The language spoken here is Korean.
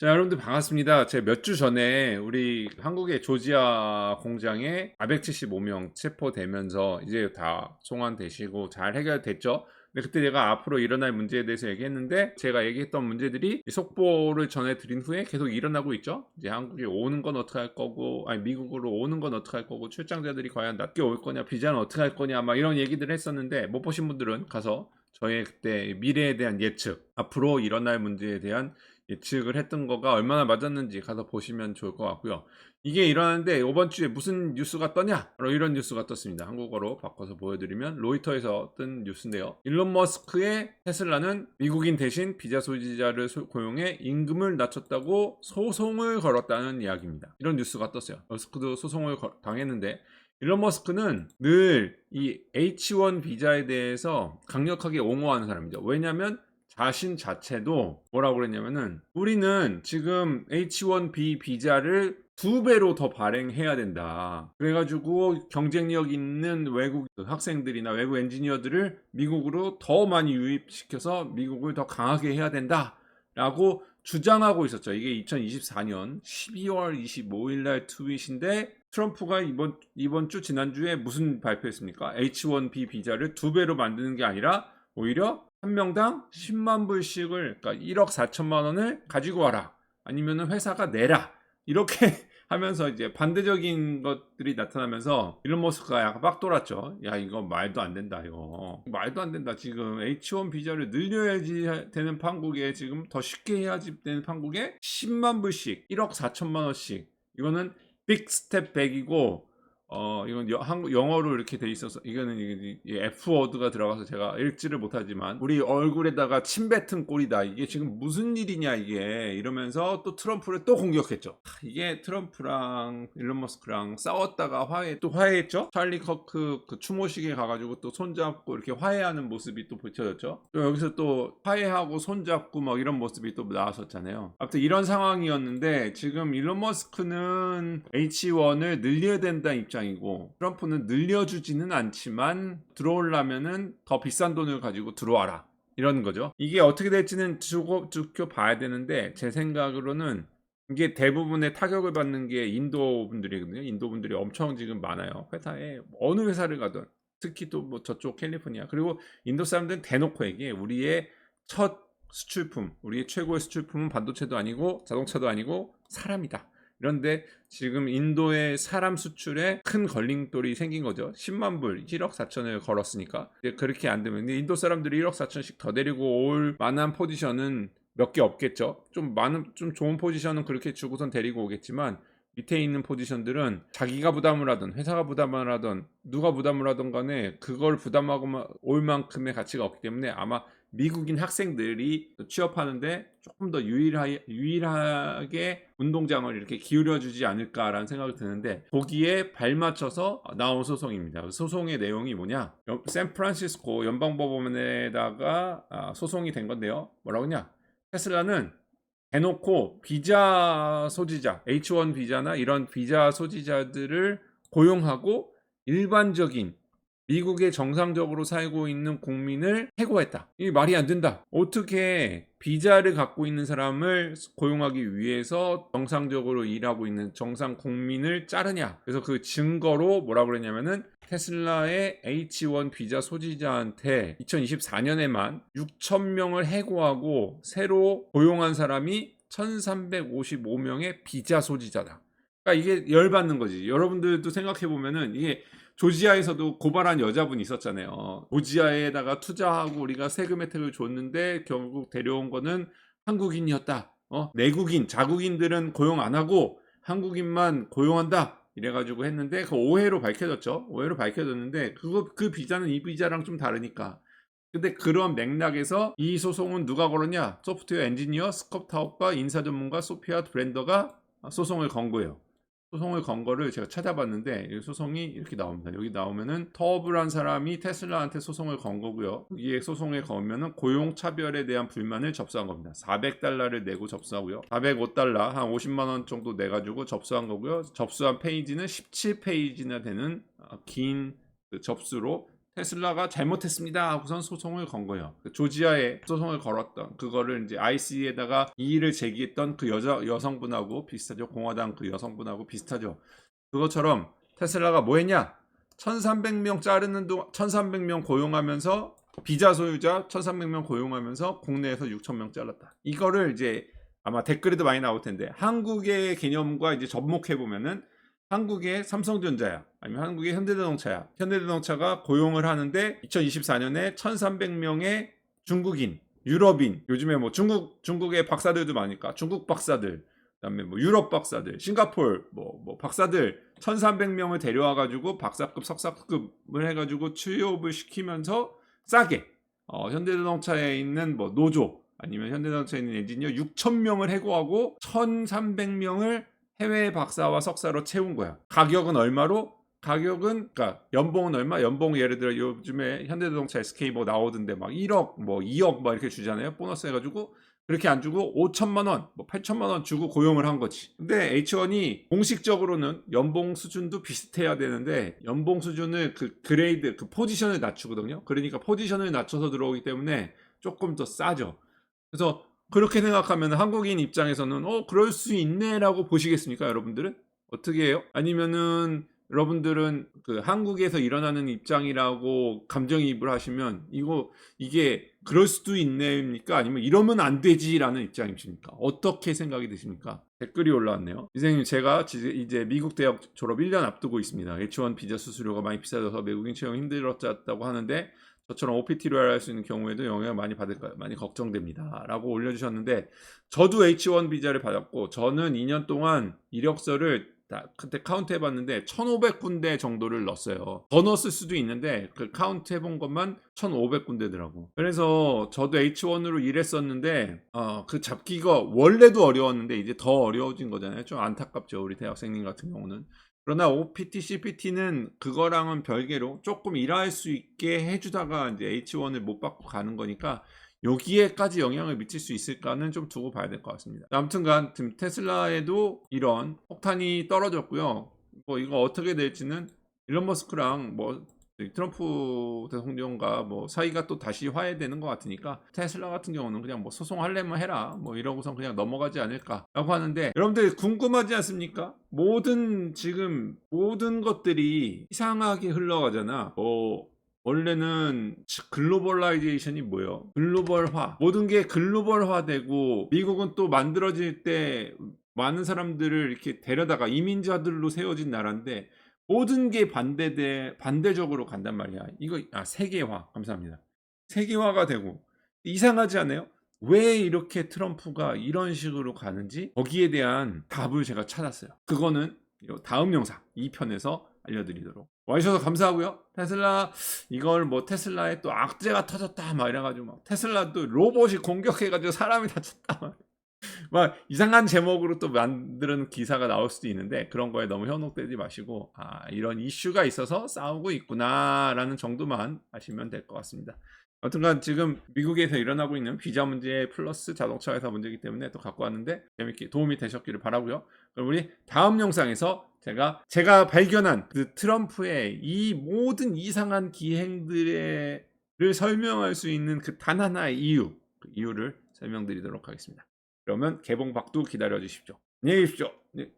자, 여러분들 반갑습니다. 제가 몇 주 전에 우리 한국의 조지아 공장에 475명 체포되면서 이제 다 송환되시고 잘 해결됐죠. 근데 그때 제가 앞으로 일어날 문제에 대해서 얘기했는데 제가 얘기했던 문제들이 속보를 전해드린 후에 계속 일어나고 있죠. 이제 한국에 오는 건 어떻게 할 거고, 아니 미국으로 오는 건 어떻게 할 거고, 출장자들이 과연 낮게 올 거냐, 비자는 어떻게 할 거냐, 막 이런 얘기들을 했었는데 못 보신 분들은 가서 저의 그때 미래에 대한 예측, 앞으로 일어날 문제에 대한 예측을 했던 거가 얼마나 맞았는지 가서 보시면 좋을 것 같고요. 이게 일어나는데 이번 주에 무슨 뉴스가 떠냐? 바로 이런 뉴스가 떴습니다. 한국어로 바꿔서 보여드리면 로이터에서 뜬 뉴스인데요. 일론 머스크의 테슬라는 미국인 대신 비자 소지자를 소- 고용해 임금을 낮췄다고 소송을 걸었다는 이야기입니다. 이런 뉴스가 떴어요. 머스크도 소송을 거- 당했는데 일론 머스크는 늘 이 H1 비자에 대해서 강력하게 옹호하는 사람이죠. 왜냐하면 자신 자체도 뭐라고 그랬냐면은 우리는 지금 H1B 비자를 두 배로 더 발행해야 된다. 그래가지고 경쟁력 있는 외국 학생들이나 외국 엔지니어들을 미국으로 더 많이 유입시켜서 미국을 더 강하게 해야 된다. 라고 주장하고 있었죠. 이게 2024년 12월 25일 날 트윗인데 트럼프가 이번 이번 주 지난주에 무슨 발표했습니까? H1B 비자를 두 배로 만드는 게 아니라 오히려 한 명당 10만 불씩을 그러니까 1억 4천만 원을 가지고 와라. 아니면은 회사가 내라. 이렇게 하면서 이제 반대적인 것들이 나타나면서 일론 머스크가 약간 빡 돌았죠. 야 이거 말도 안 된다 이거 말도 안 된다 지금 H1 비자를 늘려야지 되는 판국에 지금 더 쉽게 해야지 되는 판국에 10만 불씩 1억 4천만 원씩 이거는 빅 스텝 백이고 어 이건 여, 한국 영어로 이렇게 돼 있어서 이거는 이게 이 F 워드가 들어가서 제가 읽지를 못하지만 우리 얼굴에다가 침 뱉은 꼴이다. 이게 지금 무슨 일이냐 이게. 이러면서 또 트럼프를 또 공격했죠. 하, 이게 트럼프랑 일론 머스크랑 싸웠다가 화해 또 화해했죠? 찰리 커크 그 추모식에 가가지고 또 손잡고 이렇게 화해하는 모습이 또 보여졌죠. 또 여기서 또 화해하고 손잡고 막 이런 모습이 또 나왔었잖아요. 아무튼 이런 상황이었는데 지금 일론 머스크는 H1을 늘려야 된다는 입장 이고 트럼프는 늘려주지는 않지만 들어오려면은 더 비싼 돈을 가지고 들어와라. 이런 거죠. 이게 어떻게 될지는 두고 지켜 봐야 되는데 제 생각으로는 이게 대부분의 타격을 받는 게 인도 분들이거든요. 인도 분들이 엄청 지금 많아요. 회사에 어느 회사를 가든. 특히 또 뭐 저쪽 캘리포니아. 그리고 인도 사람들은 대놓고 얘기해. 우리의 첫 수출품 우리의 최고의 수출품은 반도체도 아니고 자동차도 아니고 사람이다 이런데 지금 인도의 사람 수출에 큰 걸림돌이 생긴 거죠. 10만 불, 1억 4천을 걸었으니까. 그렇게 안 되면 인도 사람들이 1억 4천씩 더 데리고 올 만한 포지션은 몇 개 없겠죠. 좀 많은 좀 좋은 포지션은 그렇게 주고선 데리고 오겠지만 밑에 있는 포지션들은 자기가 부담을 하든 회사가 부담을 하든 누가 부담을 하든 간에 그걸 부담하고 올 만큼의 가치가 없기 때문에 아마 미국인 학생들이 취업하는데 조금 더 유일하, 유일하게 운동장을 이렇게 기울여주지 않을까라는 생각이 드는데 거기에 발맞춰서 나온 소송입니다. 그 소송의 내용이 뭐냐? 여- 샌프란시스코 연방법원에다가 아, 소송이 된 건데요. 뭐라고 하냐? 테슬라는 대놓고 비자 소지자, H1 비자나 이런 비자 소지자들을 고용하고 일반적인 미국에 정상적으로 살고 있는 국민을 해고했다. 이게 말이 안 된다. 어떻게 비자를 갖고 있는 사람을 고용하기 위해서 정상적으로 일하고 있는 정상 국민을 자르냐. 그래서 그 증거로 뭐라 그랬냐면은 테슬라의 H1 비자 소지자한테 2024년에만 6천 명을 해고하고 새로 고용한 사람이 1355명의 비자 소지자다. 그러니까 이게 열받는 거지. 여러분들도 생각해 보면은 이게 조지아에서도 고발한 여자분이 있었잖아요. 조지아에다가 투자하고 우리가 세금 혜택을 줬는데 결국 데려온 거는 한국인이었다. 어? 내국인, 자국인들은 고용 안 하고 한국인만 고용한다. 이래가지고 했는데 그 오해로 밝혀졌죠. 오해로 밝혀졌는데 그거 그 비자는 이 비자랑 좀 다르니까. 근데 그런 맥락에서 이 소송은 누가 걸었냐? 소프트웨어 엔지니어 스컵 타업과 인사 전문가 소피아 브랜더가 소송을 건 거예요. 소송을 건 거를 제가 찾아봤는데 이 소송이 이렇게 나옵니다. 여기 나오면은 터블한 사람이 테슬라한테 소송을 건 거고요. 이에 소송에 걸면은 고용 차별에 대한 불만을 접수한 겁니다. 400달러를 내고 접수하고요. 405달러 한 50만 원 정도 내 가지고 접수한 거고요. 접수한 페이지는 17페이지나 되는 어, 긴그 접수로 테슬라가 잘못했습니다 하고선 소송을 건 거예요. 그 조지아에 소송을 걸었던 그거를 이제 IC에다가 이의를 제기했던 그 여자 여성분하고 비슷하죠. 공화당 그 여성분하고 비슷하죠. 그것처럼 테슬라가 뭐 했냐? 1300명 자르는 동안 1300명 고용하면서 비자 소유자 1300명 고용하면서 국내에서 6000명 잘랐다. 이거를 이제 아마 댓글에도 많이 나올 텐데 한국의 개념과 이제 접목해 보면은 한국의 삼성전자야 아니면 한국의 현대자동차야. 현대자동차가 고용을 하는데 2024년에 1300명의 중국인 유럽인 요즘에 뭐 중국 중국의 박사들도 많으니까 중국 박사들 그다음에 뭐 유럽 박사들 싱가폴 뭐, 뭐 박사들 1300명을 데려와 가지고 박사급 석사급을 해 가지고 취업을 시키면서 싸게 어, 현대자동차에 있는 뭐 노조 아니면 현대자동차에 있는 엔지니어 6,000명을 해고하고 1,300명을 해외 박사와 석사로 채운 거야. 가격은 얼마로? 가격은 그러니까 연봉은 얼마? 연봉 예를 들어 요즘에 현대자동차 SK 뭐 나오던데 막 1억 뭐 2억 막 이렇게 주잖아요. 보너스 해가지고 그렇게 안 주고 5천만 원, 뭐 8천만 원 주고 고용을 한 거지. 근데 H1이 공식적으로는 연봉 수준도 비슷해야 되는데 연봉 수준을 그 그레이드, 그 포지션을 낮추거든요. 그러니까 포지션을 낮춰서 들어오기 때문에 조금 더 싸죠. 그래서 그렇게 생각하면 한국인 입장에서는 어 그럴 수 있네라고 보시겠습니까, 여러분들은? 어떻게 해요? 아니면은 여러분들은 그 한국에서 일어나는 입장이라고 감정이입을 하시면 이거 이게 그럴 수도 있네입니까? 아니면 이러면 안 되지라는 입장이십니까? 어떻게 생각이 드십니까? 댓글이 올라왔네요. 선생님 제가 지- 이제 미국 대학 졸업 1년 앞두고 있습니다. H1 비자 수수료가 많이 비싸져서 외국인 채용 힘들었다고 하는데 저처럼 OPT로 할 수 있는 경우에도 영향을 많이 받을까요? 많이 걱정됩니다. 라고 올려주셨는데 저도 H1 비자를 받았고 저는 2년 동안 이력서를 다 그때 카운트 해봤는데 1,500군데 정도를 넣었어요. 더 넣었을 수도 있는데 그 카운트 해본 것만 1,500군데더라고. 그래서 저도 H1으로 일했었는데 어, 그 잡기가 원래도 어려웠는데 이제 더 어려워진 거잖아요. 좀 안타깝죠. 우리 대학생님 같은 경우는. 그러나 OPT, CPT는 그거랑은 별개로 조금 일할 수 있게 해주다가 이제 H1을 못 받고 가는 거니까 여기에까지 영향을 미칠 수 있을까는 좀 두고 봐야 될 것 같습니다. 아무튼간 테슬라에도 이런 폭탄이 떨어졌고요. 뭐 이거 어떻게 될지는 일론 머스크랑 뭐 트럼프 대통령과 뭐 사이가 또 다시 화해되는 것 같으니까 테슬라 같은 경우는 그냥 뭐 소송하려면 해라 뭐 이러고선 그냥 넘어가지 않을까라고 하는데 여러분들 궁금하지 않습니까? 모든 지금 모든 것들이 이상하게 흘러가잖아. 뭐 원래는 글로벌라이제이션이 뭐예요? 글로벌화. 모든 게 글로벌화되고 미국은 또 만들어질 때 많은 사람들을 이렇게 데려다가 이민자들로 세워진 나라인데 모든 게 반대돼 반대적으로 간단 말이야. 이거 아 세계화 감사합니다. 세계화가 되고 이상하지 않아요? 왜 이렇게 트럼프가 이런 식으로 가는지 거기에 대한 답을 제가 찾았어요. 그거는 다음 영상 2편에서 알려드리도록 와주셔서 감사하고요. 테슬라 이걸 뭐 테슬라에 또 악재가 터졌다 막 이래가지고 막 테슬라 또 로봇이 공격해가지고 사람이 다쳤다 막, 막 이상한 제목으로 또 만드는 기사가 나올 수도 있는데 그런 거에 너무 현혹되지 마시고 아 이런 이슈가 있어서 싸우고 있구나라는 정도만 아시면 될 것 같습니다. 아무튼간 지금 미국에서 일어나고 있는 비자 문제 플러스 자동차 회사 문제이기 때문에 또 갖고 왔는데 재밌게 도움이 되셨기를 바라고요. 그럼 우리 다음 영상에서 제가 제가 발견한 그 트럼프의 이 모든 이상한 기행들을 설명할 수 있는 그 단 하나의 이유, 그 이유를 설명드리도록 하겠습니다. 그러면 개봉박도 기다려 주십시오. 안녕히 계십시오. 네.